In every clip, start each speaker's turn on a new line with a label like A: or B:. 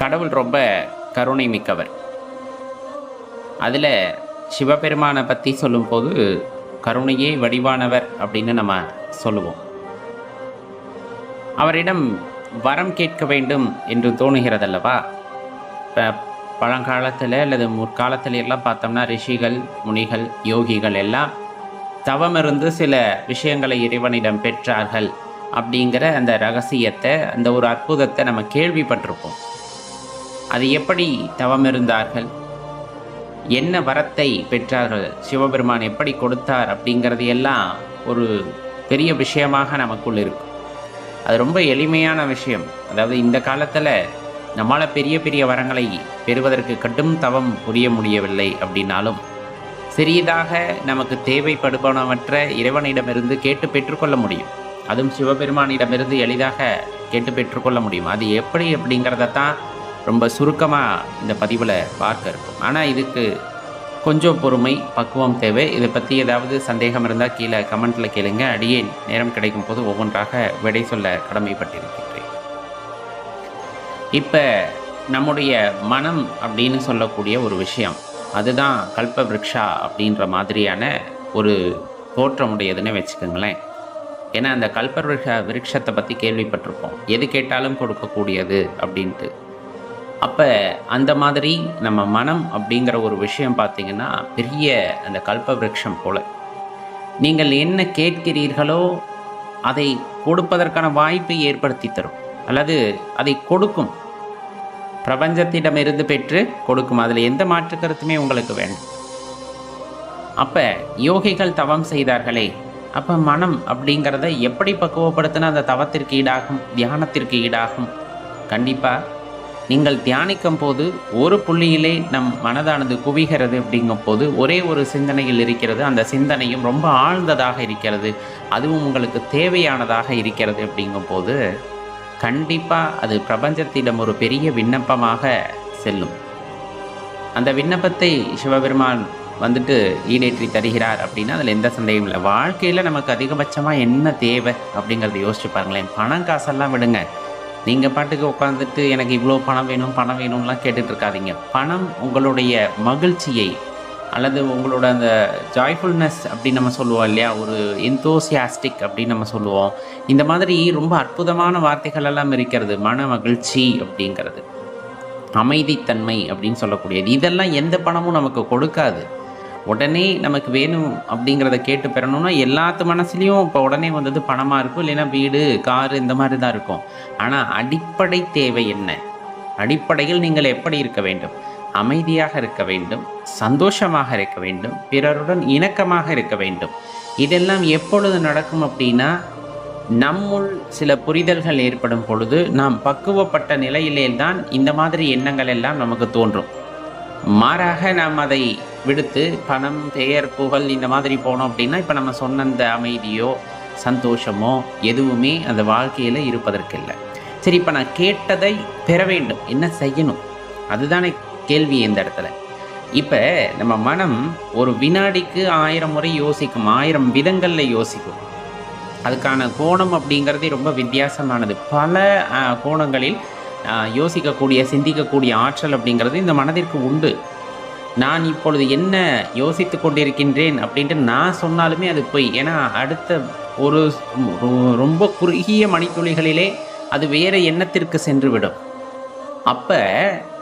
A: கடவுள் ரொம்ப கருணை மிக்கவர். அதில் சிவபெருமானை பற்றி சொல்லும்போது கருணையே வடிவானவர் அப்படின்னு நம்ம சொல்லுவோம். அவரிடம் வரம் கேட்க வேண்டும் என்று தோணுகிறதல்லவா? இப்போ பழங்காலத்தில் அல்லது முற்காலத்தில் எல்லாம் பார்த்தோம்னா ரிஷிகள் முனிகள் யோகிகள் எல்லாம் தவமிருந்து சில விஷயங்களை இறைவனிடம் பெற்றார்கள் அப்படிங்கிற அந்த ரகசியத்தை அந்த ஒரு அற்புதத்தை நம்ம கேள்விப்பட்டிருப்போம். அது எப்படி தவம் இருந்தார்கள் என்ன வரத்தை பெற்றார்கள்? சிவபெருமான் எப்படி கொடுத்தார் அப்படிங்கிறது எல்லாம் ஒரு பெரிய விஷயமாக நமக்குள் இருக்கும். அது ரொம்ப எளிமையான விஷயம். அதாவது இந்த காலத்தில் நம்மளால் பெரிய பெரிய வரங்களை பெறுவதற்கு கடும் தவம் புரிய முடியவில்லை அப்படின்னாலும் சிறியதாக நமக்கு தேவைப்படுபனவற்றை இறைவனிடமிருந்து கேட்டு பெற்றுக்கொள்ள முடியும். அதுவும் சிவபெருமானிடமிருந்து எளிதாக கேட்டு பெற்றுக்கொள்ள முடியும். அது எப்படி அப்படிங்கிறத தான் ரொம்ப சுருக்கமாக இந்த பதிவில் பார்க்க இருக்கும். ஆனால் இதுக்கு கொஞ்சம் பொறுமை பக்குவம் தேவை. இதை பற்றி ஏதாவது சந்தேகம் இருந்தால் கீழே கமெண்ட்டில் கேளுங்க. அடியே நேரம் கிடைக்கும் போது ஒவ்வொன்றாக விடை சொல்ல கடமைப்பட்டிருக்கின்றேன். இப்போ நம்முடைய மனம் அப்படின்னு சொல்லக்கூடிய ஒரு விஷயம் அதுதான் கல்ப விரக்ஷா அப்படின்ற மாதிரியான ஒரு தோற்றமுடையதுன்னு வச்சுக்கோங்களேன். ஏன்னா அந்த கல்ப விரக்ஷ விருட்சத்தை பற்றி கேள்விப்பட்டிருப்போம். எது கேட்டாலும் கொடுக்கக்கூடியது அப்படின்ட்டு. அப்போ அந்த மாதிரி நம்ம மனம் அப்படிங்கிற ஒரு விஷயம் பார்த்தீங்கன்னா பெரிய அந்த கல்ப போல். நீங்கள் என்ன கேட்கிறீர்களோ அதை கொடுப்பதற்கான வாய்ப்பை ஏற்படுத்தி தரும். அல்லது அதை கொடுக்கும். பிரபஞ்சத்திடமிருந்து பெற்று கொடுக்கும். அதில் எந்த மாற்று கருத்துமே உங்களுக்கு வேணும் அப்போ யோகிகள் தவம் செய்தார்களே அப்போ மனம் அப்படிங்கிறத எப்படி பக்குவப்படுத்தினா அந்த தவத்திற்கு ஈடாகும் தியானத்திற்கு ஈடாகும்? கண்டிப்பாக நீங்கள் தியானிக்கும் போது ஒரு புள்ளியிலே நம் மனதானது குவிகிறது அப்படிங்கும் போது ஒரே ஒரு சிந்தனையில் இருக்கிறது. அந்த சிந்தனையும் ரொம்ப ஆழ்ந்ததாக இருக்கிறது. அதுவும் உங்களுக்கு தேவையானதாக இருக்கிறது அப்படிங்கும் போது கண்டிப்பாக அது பிரபஞ்சத்திடம் ஒரு பெரிய விண்ணப்பமாக செல்லும். அந்த விண்ணப்பத்தை சிவபெருமான் வந்துட்டு ஈடேற்றி தருகிறார் அப்படின்னா அதில் எந்த சந்தேகமும் இல்லை. வாழ்க்கையில் நமக்கு அதிகபட்சமாக என்ன தேவை அப்படிங்கிறத யோசிச்சு பாருங்களேன். பணம் காசெல்லாம் விடுங்க. நீங்கள் பாட்டுக்கு உட்காந்துட்டு எனக்கு இவ்வளோ பணம் வேணும் பணம் வேணும்லாம் கேட்டுட்ருக்காதீங்க. பணம் உங்களுடைய மகிழ்ச்சியை அல்லது உங்களோட அந்த ஜாய்ஃபுல்னஸ் அப்படின்னு நம்ம சொல்லுவோம் இல்லையா? ஒரு எந்தோசியாஸ்டிக் அப்படின்னு நம்ம சொல்லுவோம். இந்த மாதிரி ரொம்ப அற்புதமான வார்த்தைகள் எல்லாம் இருக்கிறது மன மகிழ்ச்சி அப்படிங்கிறது. அமைதித்தன்மை அப்படின்னு சொல்லக்கூடியது. இதெல்லாம் எந்த பணமும் நமக்கு கொடுக்காது. உடனே நமக்கு வேணும் அப்படிங்கிறத கேட்டு பெறணும்னா எல்லாத்து மனசுலேயும் இப்போ உடனே வந்தது பணமாக இருக்கும் இல்லைன்னா வீடு காரு இந்த மாதிரி தான் இருக்கும். ஆனால் அடிப்படை தேவை என்ன? அடிப்படையில் நீங்கள் எப்படி இருக்க வேண்டும்? அமைதியாக இருக்க வேண்டும் சந்தோஷமாக இருக்க வேண்டும் பிறருடன் இணக்கமாக இருக்க வேண்டும். இதெல்லாம் எப்பொழுது நடக்கும் அப்படின்னா நம்முள் சில புரிதல்கள் ஏற்படும் பொழுது நாம் பக்குவப்பட்ட நிலையிலே தான் இந்த மாதிரி எண்ணங்கள் எல்லாம் நமக்கு தோன்றும். மாறாக நாம் அதை விடுத்து பணம் பெயர் புகழ் இந்த மாதிரி போனோம் அப்படின்னா இப்போ நம்ம சொன்ன அந்த அமைதியோ சந்தோஷமோ எதுவுமே அந்த வாழ்க்கையில் இருப்பதற்கு இல்லை சரி இப்போ நான் கேட்டதை பெற வேண்டும். என்ன செய்யணும்? அதுதானே கேள்வி இந்த இடத்துல. இப்போ நம்ம மனம் ஒரு வினாடிக்கு ஆயிரம் முறை யோசிக்கும் ஆயிரம் விதங்களில் யோசிக்கும். அதுக்கான கோணம் அப்படிங்கிறதே ரொம்ப வித்தியாசமானது. பல கோணங்களில் யோசிக்கக்கூடிய சிந்திக்கக்கூடிய ஆற்றல் அப்படிங்கிறது இந்த மனதிற்கு உண்டு. நான் இப்பொழுது என்ன யோசித்து கொண்டிருக்கின்றேன் அப்படின்ட்டு நான் சொன்னாலுமே அது பொய். ஏன்னா அடுத்த ஒரு ரொம்ப குறுகிய மணித்துளிகளிலே அது வேறு எண்ணத்திற்கு சென்றுவிடும். அப்போ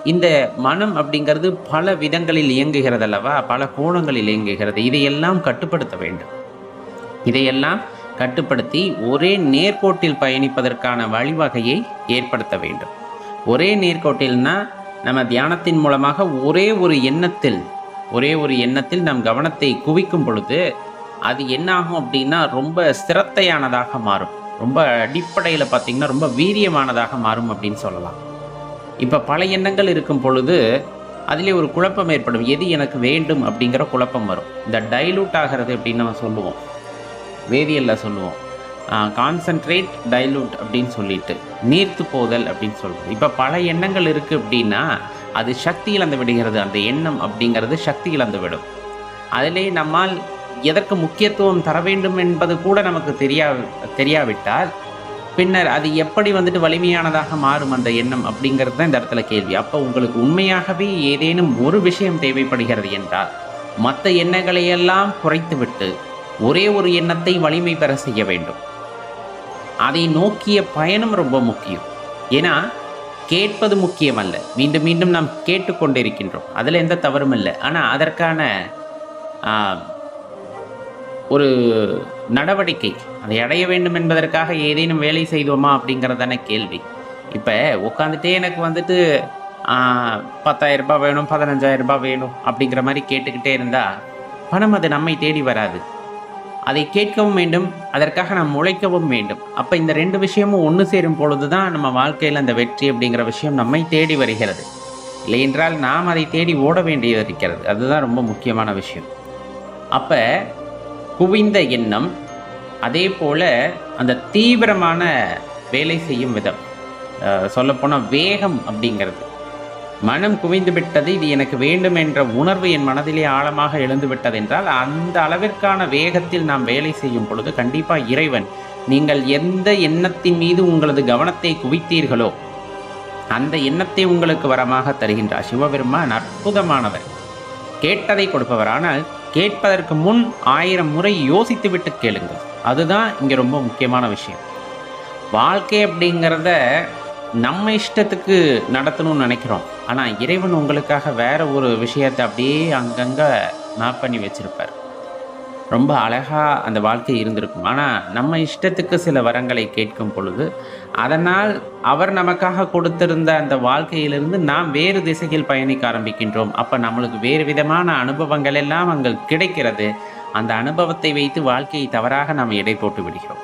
A: இந்த மனம் அப்படிங்கிறது பல விதங்களில் இயங்குகிறது அல்லவா பல கோணங்களில் இயங்குகிறது. இதையெல்லாம் கட்டுப்படுத்த வேண்டும். இதையெல்லாம் கட்டுப்படுத்தி ஒரே நேர்கோட்டில் பயணிப்பதற்கான வழிவகையை ஏற்படுத்த வேண்டும். ஒரே நேர்கோட்டில்னா நம்ம தியானத்தின் மூலமாக ஒரே ஒரு எண்ணத்தில் ஒரே ஒரு எண்ணத்தில் நம் கவனத்தை குவிக்கும் பொழுது அது என்ன ஆகும் அப்படின்னா ரொம்ப ஸ்திரத்தையானதாக மாறும். ரொம்ப அடிப்படையில் பார்த்திங்கன்னா ரொம்ப வீரியமானதாக மாறும் அப்படின்னு சொல்லலாம். இப்போ பல எண்ணங்கள் இருக்கும் பொழுது அதிலே ஒரு குழப்பம் ஏற்படும். எது எனக்கு வேண்டும் அப்படிங்கிற குழப்பம் வரும். இந்த டைலூட் ஆகிறது அப்படின்னு நம்ம சொல்லுவோம். வேதியலில் சொல்லுவோம். கான்சன்ட்ரேட் டைலூட் அப்படின்னு சொல்லிட்டு நீர்த்து போதல் அப்படின்னு சொல்லுவோம் இப்போ பல எண்ணங்கள் இருக்குது அப்படின்னா அது சக்தி இழந்து விடுகிறது. அந்த எண்ணம் அப்படிங்கிறது சக்தி இழந்து விடும். அதிலே நம்மால் எதற்கு முக்கியத்துவம் தர வேண்டும் என்பது கூட நமக்கு தெரியா தெரியாவிட்டால் பின்னர் அது எப்படி வந்துட்டு வலிமையானதாக மாறும் அந்த எண்ணம் அப்படிங்கிறது தான் இந்த இடத்துல கேள்வி. அப்போ உங்களுக்கு உண்மையாகவே ஏதேனும் ஒரு விஷயம் தேவைப்படுகிறது என்றால் மற்ற எண்ணங்களை எல்லாம் குறைத்துவிட்டு ஒரே ஒரு எண்ணத்தை வலிமை பெற செய்ய வேண்டும். அதை நோக்கிய பயணம் ரொம்ப முக்கியம். ஏன்னா கேட்பது முக்கியமல்ல. மீண்டும் மீண்டும் நாம் கேட்டுக்கொண்டிருக்கின்றோம். அதில் எந்த தவறும் இல்லை. ஆனால் அதற்கான ஒரு நடவடிக்கை அதை அடைய வேண்டும் என்பதற்காக ஏதேனும் வேலை செய்தோமா அப்படிங்கிறதான கேள்வி. இப்போ உட்காந்துட்டே எனக்கு வந்துட்டு ஆ, 10000 ரூபாய் வேணும் 15000 ரூபாய் வேணும் அப்படிங்கிற மாதிரி கேட்டுக்கிட்டே இருந்தால் பணம் அது நம்மை தேடி வராது. அதை கேட்கவும் வேண்டும் அதற்காக நாம் உழைக்கவும் வேண்டும். அப்போ இந்த ரெண்டு விஷயமும் ஒன்று சேரும் பொழுது தான் நம்ம வாழ்க்கையில் அந்த வெற்றி அப்படிங்கிற விஷயம் நம்மை தேடி வருகிறது. இல்லை என்றால் நாம் அதை தேடி ஓட வேண்டியது இருக்கிறது. அதுதான் ரொம்ப முக்கியமான விஷயம். அப்போ குவிந்த எண்ணம் அதே போல் அந்த தீவிரமான வேலை செய்யும் விதம். சொல்லப்போனால் வேகம் அப்படிங்கிறது. மனம் குவிந்துவிட்டது இது எனக்கு வேண்டும் என்ற உணர்வு என் மனதிலே ஆழமாக எழுந்து அந்த அளவிற்கான வேகத்தில் நாம் வேலை செய்யும் பொழுது கண்டிப்பாக இறைவன் நீங்கள் எந்த எண்ணத்தின் மீது உங்களது கவனத்தை குவித்தீர்களோ அந்த எண்ணத்தை உங்களுக்கு வரமாக தருகின்றார். சிவபெருமான் அற்புதமானவர். கேட்டதை கொடுப்பவர் ஆனால் கேட்பதற்கு முன் ஆயிரம் முறை யோசித்துவிட்டு கேளுங்கள். அதுதான் இங்கே ரொம்ப முக்கியமான விஷயம். வாழ்க்கை அப்படிங்கிறத நம்ம இஷ்டத்துக்கு நடத்தணும்னு நினைக்கிறோம். ஆனால் இறைவன் உங்களுக்காக வேறு ஒரு விஷயத்தை அப்படியே அங்கங்கே மேப் பண்ணி வச்சிருப்பார். ரொம்ப அழகாக அந்த வாழ்க்கை இருந்திருக்கும். ஆனால் நம்ம இஷ்டத்துக்கு சில வரங்களை கேட்கும் பொழுது அதனால் அவர் நமக்காக கொடுத்திருந்த அந்த வாழ்க்கையிலிருந்து நாம் வேறு திசையில் பயணிக்க ஆரம்பிக்கின்றோம். அப்போ நம்மளுக்கு வேறு விதமான அனுபவங்கள் எல்லாம் அங்கே கிடைக்கிறது. அந்த அனுபவத்தை வைத்து வாழ்க்கையை தவறாக நாம் எடை போட்டு விடுகிறோம்.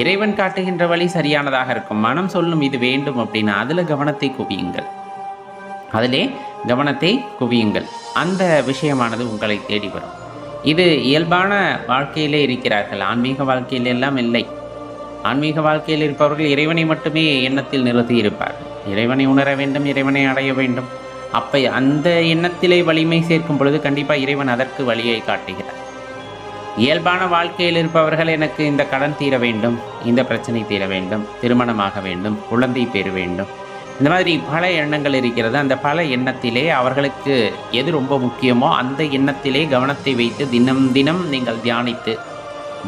A: இறைவன் காட்டுகின்ற வழி சரியானதாக இருக்கும். மனம் சொல்லும் இது வேண்டும் அப்படின்னா அதில் கவனத்தை குவியுங்கள். அதிலே கவனத்தை குவியுங்கள். அந்த விஷயமானது உங்களை தேடி வரும். இது இயல்பான வாழ்க்கையிலே இருக்கிறார்கள். ஆன்மீக வாழ்க்கையில் எல்லாம் இல்லை. ஆன்மீக வாழ்க்கையில் இருப்பவர்கள் இறைவனை மட்டுமே எண்ணத்தில் நிறுத்தி இருப்பார்கள் இறைவனை உணர வேண்டும் இறைவனை அடைய வேண்டும். அப்போ அந்த எண்ணத்திலே வலிமை சேர்க்கும் பொழுது கண்டிப்பாக இறைவன் அதற்கு வழியை காட்டுகிறார். இயல்பான வாழ்க்கையில் இருப்பவர்கள் எனக்கு இந்த கடன் தீர வேண்டும் இந்த பிரச்சனை தீர வேண்டும் திருமணமாக வேண்டும் குழந்தை பெற வேண்டும் இந்த மாதிரி பல எண்ணங்கள் இருக்கிறது. அந்த பல எண்ணத்திலே அவர்களுக்கு எது ரொம்ப முக்கியமோ அந்த எண்ணத்திலே கவனத்தை வைத்து தினம் தினம் நீங்கள் தியானித்து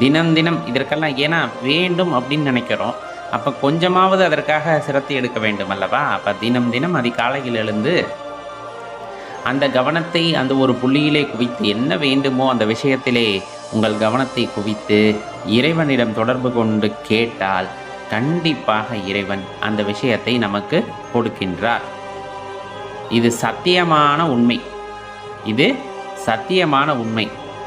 A: தினம் தினம் இதற்கெல்லாம் ஏன்னா வேண்டும் அப்படின்னு நினைக்கிறோம். அப்போ கொஞ்சமாவது அதற்காக சிரத்தை எடுக்க வேண்டும் அல்லவா? அப்போ தினம் தினம் அதிகாலையில் எழுந்து அந்த கவனத்தை அந்த ஒரு புள்ளியிலே குவித்து என்ன வேண்டுமோ அந்த விஷயத்திலே உங்கள் கவனத்தை குவித்து இறைவனிடம் தொடர்பு கொண்டு கேட்டால் கண்டிப்பாக இறைவன் அந்த விஷயத்தை நமக்கு கொடுக்கின்றார். இது சத்தியமான உண்மை. இது சத்தியமான உண்மை.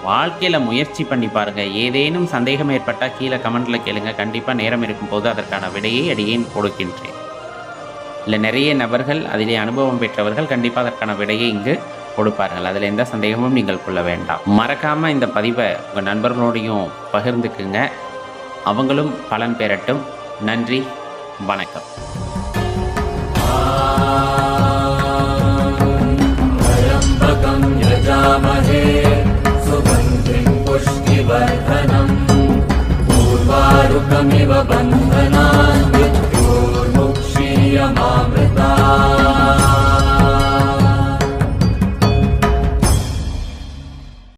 A: வாழ்க்கையில் முயற்சி பண்ணி பாருங்க. ஏதேனும் சந்தேகம் ஏற்பட்டால் கீழே கமெண்ட்ல கேளுங்க. கண்டிப்பாக நேரம் இருக்கும்போது அதற்கான விடையை அடியேன் கொடுக்கின்றேன். இல்லை நிறைய நபர்கள் அதிலே அனுபவம் பெற்றவர்கள் கண்டிப்பாக அதற்கான விடையை இங்கு கொடுப்பார்கள். அதில் எந்த சந்தேகமும் நீங்கள் கொள்ள வேண்டாம். மறக்காமல் இந்த பதிவை உங்கள் நண்பர்களோடையும் பகிர்ந்துக்குங்க. அவங்களும் பலன் பெறட்டும். நன்றி வணக்கம்
B: त्र्यम्बकं यजामहे सुगन्धिं पुष्टिवर्धनम् पूर्वारुकमिव बन्धना